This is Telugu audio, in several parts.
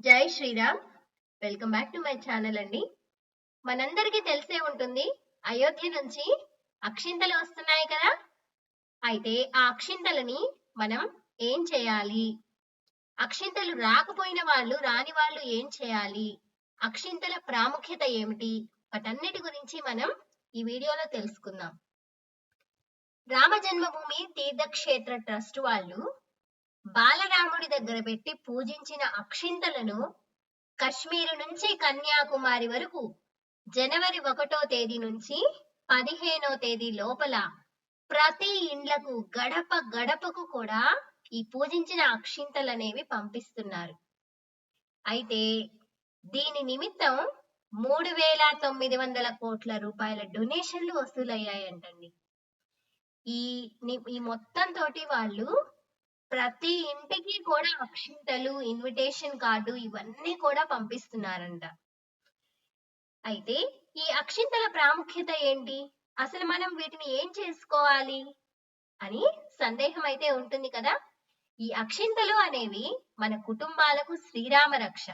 జై Shriram. Welcome back to my channel అండి. మనందరికీ తెలిసే ఉంటుంది అయోధ్య నుంచి అక్షింతలు వస్తున్నాయి కదా? అయితే ఆ అక్షింతలని మనం ఏం చేయాలి? అక్షింతలు రాకపోయిన వాళ్ళు రాని వాళ్ళు ఏం చేయాలి? అక్షింతల ప్రాముఖ్యత ఏమిటి? వాటన్నిటి గురించి మనం ఈ వీడియోలో తెలుసుకుందాం. రామ జన్మభూమి తీర్థక్షేత్ర ట్రస్ట్ వాళ్ళు బాలరాముడి దగ్గర పెట్టి పూజించిన అక్షింతలను కశ్మీరు నుంచి కన్యాకుమారి వరకు జనవరి ఒకటో తేదీ నుంచి పదిహేనో తేదీ లోపల ప్రతి ఇండ్లకు గడప గడపకు కూడా ఈ పూజించిన అక్షింతలు అనేవి పంపిస్తున్నారు. అయితే దీని నిమిత్తం మూడు వేల తొమ్మిది వందల కోట్ల రూపాయల డొనేషన్లు వసూలయ్యాయంటండి. ఈ ఈ మొత్తం తోటి వాళ్ళు ప్రతి ఇంటికి కూడా అక్షింతలు ఇన్విటేషన్ కార్డు ఇవన్నీ కూడా పంపిస్తున్నారంట. అయితే ఈ అక్షింతల ప్రాముఖ్యత ఏంటి? అసలు మనం వీటిని ఏం చేసుకోవాలి? అని సందేహం అయితే ఉంటుంది కదా? ఈ అక్షింతలు అనేవి మన కుటుంబాలకు శ్రీరామ రక్ష.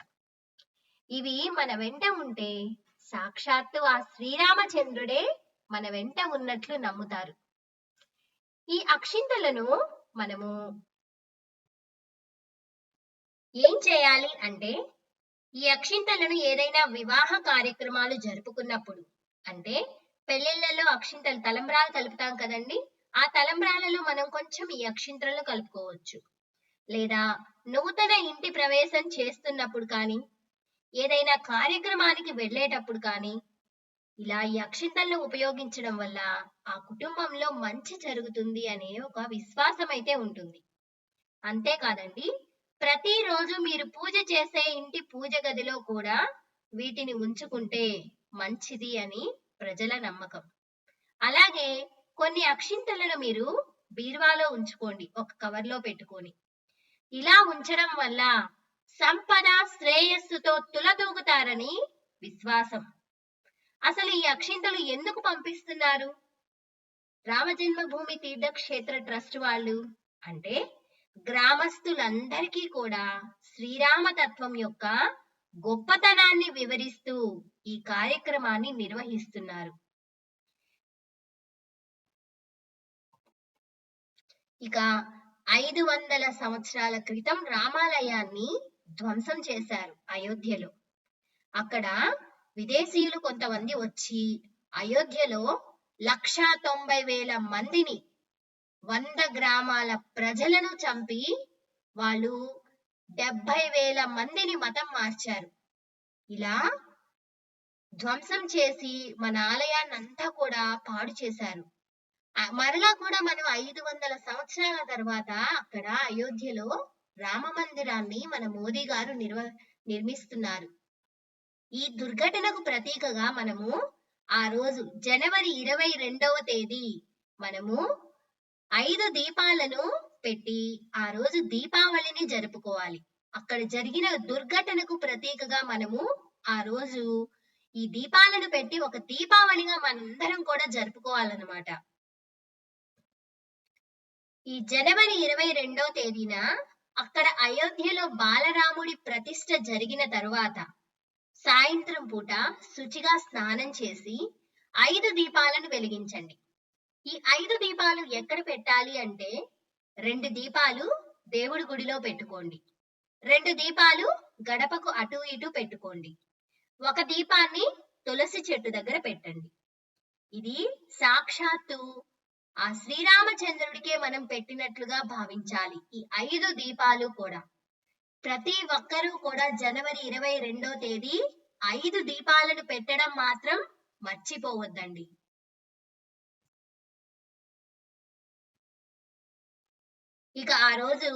ఇవి మన వెంట ఉంటే సాక్షాత్తు ఆ శ్రీరామచంద్రుడే మన వెంట ఉన్నట్లు నమ్ముతారు. ఈ అక్షింతలను మనము ఏం చేయాలి అంటే ఈ అక్షింతలను ఏదైనా వివాహ కార్యక్రమాలు జరుపుకున్నప్పుడు అంటే పెళ్ళిళ్ళలో అక్షింతలు తలంబ్రాలు కలుపుతాం కదండి ఆ తలంబ్రాలలో మనం కొంచెం ఈ అక్షింతలను కలుపుకోవచ్చు. లేదా నూతన ఇంటి ప్రవేశం చేస్తున్నప్పుడు కానీ ఏదైనా కార్యక్రమానికి వెళ్ళేటప్పుడు కానీ ఇలా ఈ అక్షింతలను ఉపయోగించడం వల్ల ఆ కుటుంబంలో మంచి జరుగుతుంది అనే ఒక విశ్వాసం అయితే ఉంటుంది. అంతేకాదండి ప్రతిరోజు మీరు పూజ చేసే ఇంటి పూజ గదిలో కూడా వీటిని ఉంచుకుంటే మంచిది అని ప్రజల నమ్మకం. అలాగే కొన్ని అక్షింతలను మీరు బీరువాలో ఉంచుకోండి ఒక కవర్లో పెట్టుకొని. ఇలా ఉంచడం వల్ల సంపద శ్రేయస్సుతో తులదూగుతారని విశ్వాసం. అసలు ఈ అక్షింతలు ఎందుకు పంపిస్తున్నారు? రామజన్మభూమి తీర్థక్షేత్ర ట్రస్ట్ వాళ్ళు అంటే గ్రామస్తులందరికీ కూడా శ్రీరామ తత్వం యొక్క గొప్పతనాన్ని వివరిస్తూ ఈ కార్యక్రమాన్ని నిర్వహిస్తున్నారు. ఇక ఐదు వందల సంవత్సరాల క్రితం రామాలయాన్ని ధ్వంసం చేశారు అయోధ్యలో. అక్కడ విదేశీయులు కొంతమంది వచ్చి అయోధ్యలో లక్షా తొంభై వేల మందిని వంద గ్రామాల ప్రజలను చంపి వాళ్ళు డెబ్బై వేల మందిని మతం మార్చారు. ఇలా ధ్వంసం చేసి మన ఆలయాన్ని అంతా కూడా పాడు చేశారు. మరలా కూడా మనం ఐదు వందల సంవత్సరాల తర్వాత అక్కడ అయోధ్యలో రామ మందిరాన్ని మన మోదీ గారు నిర్వ నిర్మిస్తున్నారు. ఈ దుర్ఘటనకు ప్రతీకగా మనము ఆ రోజు జనవరి ఇరవై రెండవ తేదీ మనము ఐదు దీపాలను పెట్టి ఆ రోజు దీపావళిని జరుపుకోవాలి. అక్కడ జరిగిన దుర్ఘటనకు ప్రతీకగా మనము ఆ రోజు ఈ దీపాలను పెట్టి ఒక దీపావళిగా మనందరం కూడా జరుపుకోవాలన్నమాట. ఈ జనవరి ఇరవై రెండో తేదీన అక్కడ అయోధ్యలో బాలరాముడి ప్రతిష్ట జరిగిన తరువాత సాయంత్రం పూట శుచిగా స్నానం చేసి ఐదు దీపాలను వెలిగించండి. ఈ ఐదు దీపాలు ఎక్కడ పెట్టాలి అంటే రెండు దీపాలు దేవుడి గుడిలో పెట్టుకోండి. రెండు దీపాలు గడపకు అటు ఇటు పెట్టుకోండి. ఒక దీపాన్ని తులసి చెట్టు దగ్గర పెట్టండి. ఇది సాక్షాత్తు ఆ శ్రీరామచంద్రుడికే మనం పెట్టినట్లుగా భావించాలి ఈ ఐదు దీపాలు కూడా. ప్రతి ఒక్కరూ కూడా జనవరి ఇరవై రెండో తేదీ ఐదు దీపాలను పెట్టడం మాత్రం మర్చిపోవద్దండి. ఇక ఆ రోజు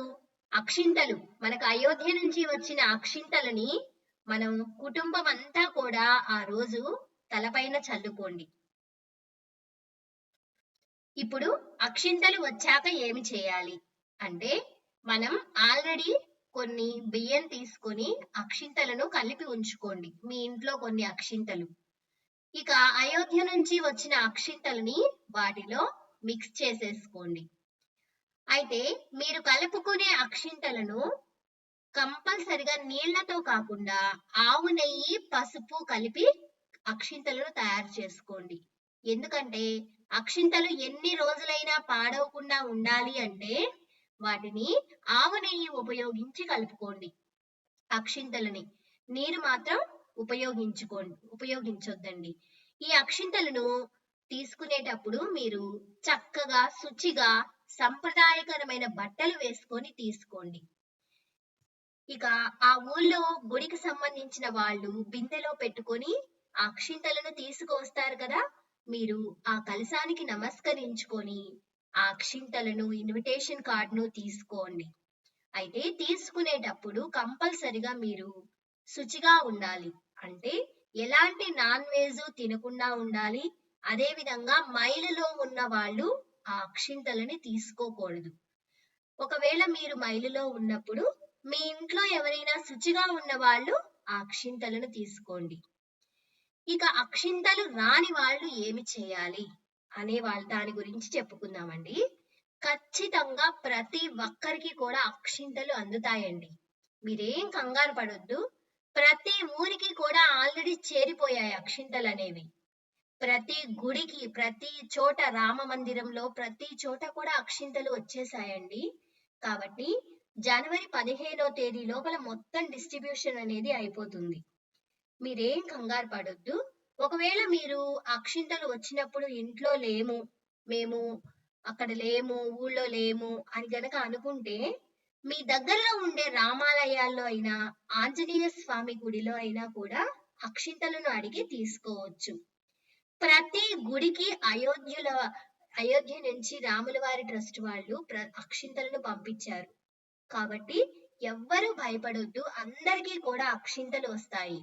అక్షింతలు మనకు అయోధ్య నుంచి వచ్చిన అక్షింతలని మనం కుటుంబం అంతా కూడా ఆ రోజు తలపైన చల్లుకోండి. ఇప్పుడు అక్షింతలు వచ్చాక ఏమి చేయాలి? అంటే మనం ఆల్రెడీ కొన్ని బియ్యం తీసుకొని అక్షింతలను కలిపి ఉంచుకోండి. మీ ఇంట్లో కొన్ని అక్షింతలు. ఇక అయోధ్య నుంచి వచ్చిన అక్షింతలని వాటిలో మిక్స్ చేసేసుకోండి. అయితే మీరు కలుపుకునే అక్షింతలను కంపల్సరిగా నీళ్ళతో కాకుండా ఆవు నెయ్యి పసుపు కలిపి అక్షింతలను తయారు చేసుకోండి. ఎందుకంటే అక్షింతలు ఎన్ని రోజులైనా పాడవకుండా ఉండాలి అంటే వాటిని ఆవు నెయ్యి ఉపయోగించి కలుపుకోండి. అక్షింతలని నీరు మాత్రం ఉపయోగించుకోండి ఉపయోగించొద్దండి. ఈ అక్షింతలను తీసుకునేటప్పుడు మీరు చక్కగా శుచిగా సంప్రదాయకరమైన బట్టలు వేసుకొని తీసుకోండి. ఇక ఆ ఊళ్ళో గుడికి సంబంధించిన వాళ్ళు బిందెలో పెట్టుకొని ఆ అక్షింతలను తీసుకువస్తారు కదా. మీరు ఆ కలశానికి నమస్కరించుకొని ఆ అక్షింతలను ఇన్విటేషన్ కార్డును తీసుకోండి. అయితే తీసుకునేటప్పుడు కంపల్సరిగా మీరు శుచిగా ఉండాలి. అంటే ఎలాంటి నాన్ వెజ్ తినకుండా ఉండాలి. అదే విధంగా మైలులో ఉన్న వాళ్ళు ఆ అక్షింతలని తీసుకోకూడదు. ఒకవేళ మీరు మైలులో ఉన్నప్పుడు మీ ఇంట్లో ఎవరైనా శుచిగా ఉన్న వాళ్ళు ఆ అక్షింతలను తీసుకోండి. ఇక అక్షింతలు రాని వాళ్ళు ఏమి చేయాలి? అనే వాళ్ళ దాని గురించి చెప్పుకుందామండి. ఖచ్చితంగా ప్రతి ఒక్కరికి కూడా అక్షింతలు అందుతాయండి. మీరేం కంగారు పడొద్దు. ప్రతి ఊరికి కూడా ఆల్రెడీ చేరిపోయాయి అక్షింతలు అనేవి. ప్రతి గుడికి ప్రతి చోట రామ మందిరంలో ప్రతి చోట కూడా అక్షింతలు వచ్చేసాయండి. కాబట్టి జనవరి పదిహేనో తేదీ లోపల మొత్తం డిస్ట్రిబ్యూషన్ అనేది అయిపోతుంది. మీరేం కంగారు పడొద్దు. ఒకవేళ మీరు అక్షింతలు వచ్చినప్పుడు ఇంట్లో లేము మేము అక్కడ లేము ఊళ్ళో లేము అని గనక అనుకుంటే మీ దగ్గరలో ఉండే రామాలయాల్లో అయినా ఆంజనేయ స్వామి గుడిలో అయినా కూడా అక్షింతలను అడిగి తీసుకోవచ్చు. ప్రతి గుడికి అయోధ్యల అయోధ్య నుంచి రాముల వారి ట్రస్ట్ వాళ్ళు అక్షింతలను పంపించారు. కాబట్టి ఎవ్వరూ భయపడొద్దు అందరికీ కూడా అక్షింతలు వస్తాయి.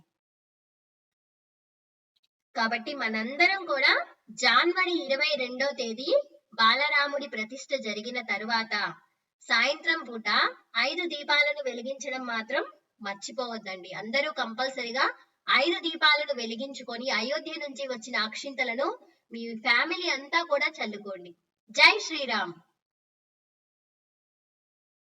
కాబట్టి మనందరం కూడా జాన్వరి ఇరవై రెండో తేదీ బాలరాముడి ప్రతిష్ఠ జరిగిన తరువాత సాయంత్రం పూట ఐదు దీపాలను వెలిగించడం మాత్రం మర్చిపోవద్దండి. అందరూ కంపల్సరిగా ఐదు దీపాలను వెలిగించుకొని అయోధ్య నుంచి వచ్చిన అక్షింతలను మీ ఫ్యామిలీ అంతా కూడా చల్లుకోండి. జై శ్రీరామ్.